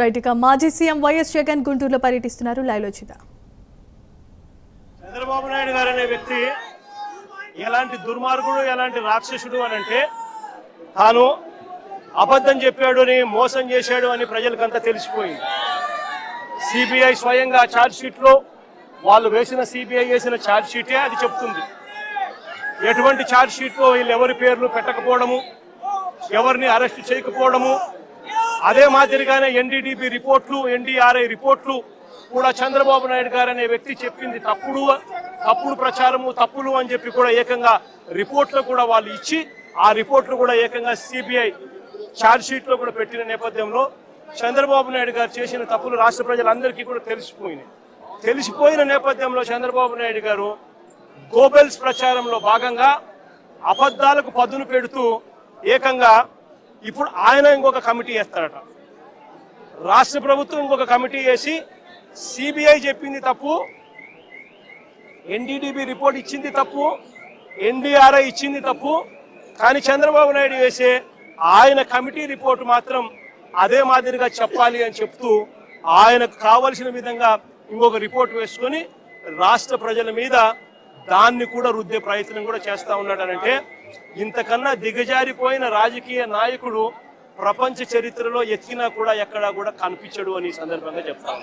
Right ఇక మాజీ CM YS Jagan గుంటూరులో పర్యటిస్తున్నారు. లైవ్లో చంద్రబాబు నాయుడు గారు అనే వ్యక్తి ఎలాంటి దుర్మార్గుడు ఎలాంటి రాక్షసుడు అని అంటే తాను అబద్ధం చెప్పాడు అని మోసం చేశాడు అని ప్రజలకంతా తెలిసిపోయింది. సిబిఐ స్వయంగా ఛార్జ్లో వాళ్ళు వేసిన సిబిఐ వేసిన ఛార్జ్ షీటే అది చెప్తుంది. ఎటువంటి ఛార్జ్షీట్లో వీళ్ళు ఎవరి పేర్లు పెట్టకపోవడము ఎవరిని అరెస్ట్ చేయకపోవడము అదే మాదిరిగానే ఎన్డీడీపీ రిపోర్ట్లు ఎన్డీఆర్ఐ రిపోర్ట్లు కూడా చంద్రబాబు నాయుడు గారు అనే వ్యక్తి చెప్పింది తప్పుడు తప్పుడు ప్రచారము తప్పులు అని చెప్పి కూడా ఏకంగా రిపోర్ట్లు కూడా వాళ్ళు ఇచ్చి ఆ రిపోర్ట్లు కూడా ఏకంగా సిబిఐ ఛార్జ్షీట్లో కూడా పెట్టిన నేపథ్యంలో చంద్రబాబు నాయుడు గారు చేసిన తప్పులు రాష్ట్ర ప్రజలందరికీ కూడా తెలిసిపోయినాయి. తెలిసిపోయిన నేపథ్యంలో చంద్రబాబు నాయుడు గారు గోబెల్స్ ప్రచారంలో భాగంగా అబద్ధాలకు పదును పెడుతూ ఏకంగా ఇప్పుడు ఆయన ఇంకొక కమిటీ వేస్తారట. రాష్ట్ర ప్రభుత్వం ఇంకొక కమిటీ వేసి సిబిఐ చెప్పింది తప్పు ఎన్డీడీబీ రిపోర్ట్ ఇచ్చింది తప్పు ఎన్డీఆర్ఐ ఇచ్చింది తప్పు కానీ చంద్రబాబు నాయుడు వేసే ఆయన కమిటీ రిపోర్ట్ మాత్రం అదే మాదిరిగా చెప్పాలి అని చెప్తూ ఆయనకు కావలసిన విధంగా ఇంకొక రిపోర్ట్ వేసుకొని రాష్ట్ర ప్రజల మీద దాన్ని కూడా రుద్దే ప్రయత్నం కూడా చేస్తా ఉన్నాడనంటే ఇంతకన్నా దిగజారిపోయిన రాజకీయ నాయకుడు ప్రపంచ చరిత్రలో ఎత్తినా కూడా ఎక్కడా కూడా కనిపించడు అని సందర్భంగా చెప్తాను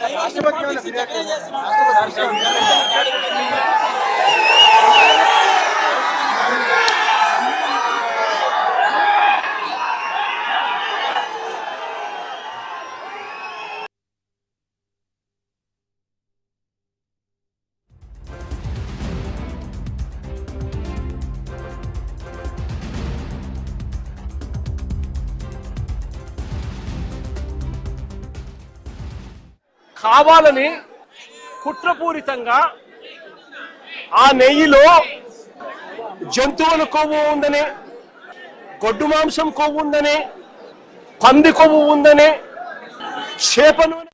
కావాలని కుట్రపూరితంగా ఆ నెయ్యిలో జంతువుల కొవ్వు ఉందని గొడ్డు మాంసం కొవ్వు ఉందని పంది కొవ్వు ఉందని చేప నూనె